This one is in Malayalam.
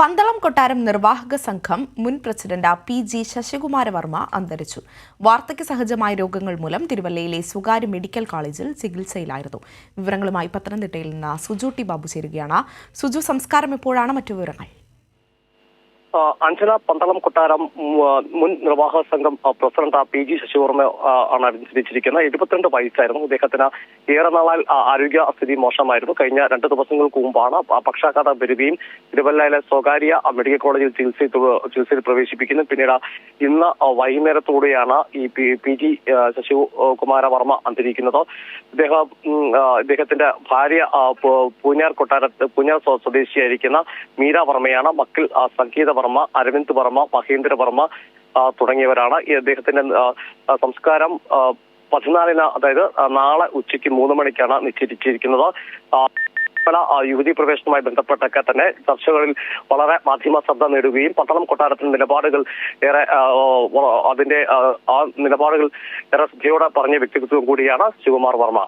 പന്തളം കൊട്ടാരം നിർവാഹക സംഘം മുൻ president P G Sasikumara Varma അന്തരിച്ചു. വാർദ്ധക്യ സഹജമായ രോഗങ്ങൾ മൂലം തിരുവല്ലയിലെ സ്വകാര്യ മെഡിക്കൽ കോളേജിൽ ചികിത്സയിലായിരുന്നു. വിവരങ്ങളുമായി പത്തനംതിട്ടയിൽ നിന്ന് സുജു ടി ബാബു ചേരുകയാണ്. സുജു സംസ്കാരം എപ്പോഴാണ്? മറ്റു വിവരങ്ങൾ. അഞ്ജന പന്തളം കൊട്ടാരം മുൻ നിർവാഹക സംഘം പ്രസിഡന്റ് പി ജി ശശിവർമ്മ ആണ് അനുസരിച്ചിരിക്കുന്നത് എഴുപത്തിരണ്ട് വയസ്സായിരുന്നു. അദ്ദേഹത്തിന് ഏറെ നാളാൽ ആരോഗ്യ സ്ഥിതി മോശമായിരുന്നു. കഴിഞ്ഞ രണ്ട് ദിവസങ്ങൾക്ക് മുമ്പാണ് പക്ഷാഘാതം വരികയും തിരുവല്ലയിലെ സ്വകാര്യ മെഡിക്കൽ കോളേജിൽ ചികിത്സയിൽ ചികിത്സയിൽ പ്രവേശിപ്പിക്കുന്നു. പിന്നീട് ഇന്ന് വൈകുന്നേരത്തോടെയാണ് ഈ പി ജി ശശികുമാര വർമ്മ അന്തരിക്കുന്നത്. അദ്ദേഹം അദ്ദേഹത്തിന്റെ ഭാര്യ പൂഞ്ഞാർ കൊട്ടാരത്ത് പൂഞ്ഞാർ സ്വദേശിയായിരിക്കുന്ന മീര വർമ്മയാണ് മക്കൾ സംഗീത വർമ്മ അരവിന്ദ് വർമ്മ മഹേന്ദ്ര വർമ്മ തുടങ്ങിയവരാണ്. ഈ അദ്ദേഹത്തിന്റെ സംസ്കാരം പതിനാലിന് അതായത് നാളെ ഉച്ചയ്ക്ക് മൂന്ന് മണിക്കാണ് നിശ്ചയിച്ചിരിക്കുന്നത്. യുവതി പ്രവേശനവുമായി ബന്ധപ്പെട്ടൊക്കെ തന്നെ ചർച്ചകളിൽ വളരെ മാധ്യമ ശ്രദ്ധ നേടുകയും പട്ടണം കൊട്ടാരത്തിന്റെ നിലപാടുകൾ ഏറെ അതിന്റെ ആ നിലപാടുകൾ ഏറെ ശ്രദ്ധയോടെ പറഞ്ഞ വ്യക്തിത്വം കൂടിയാണ് ശിവകുമാർ വർമ്മ.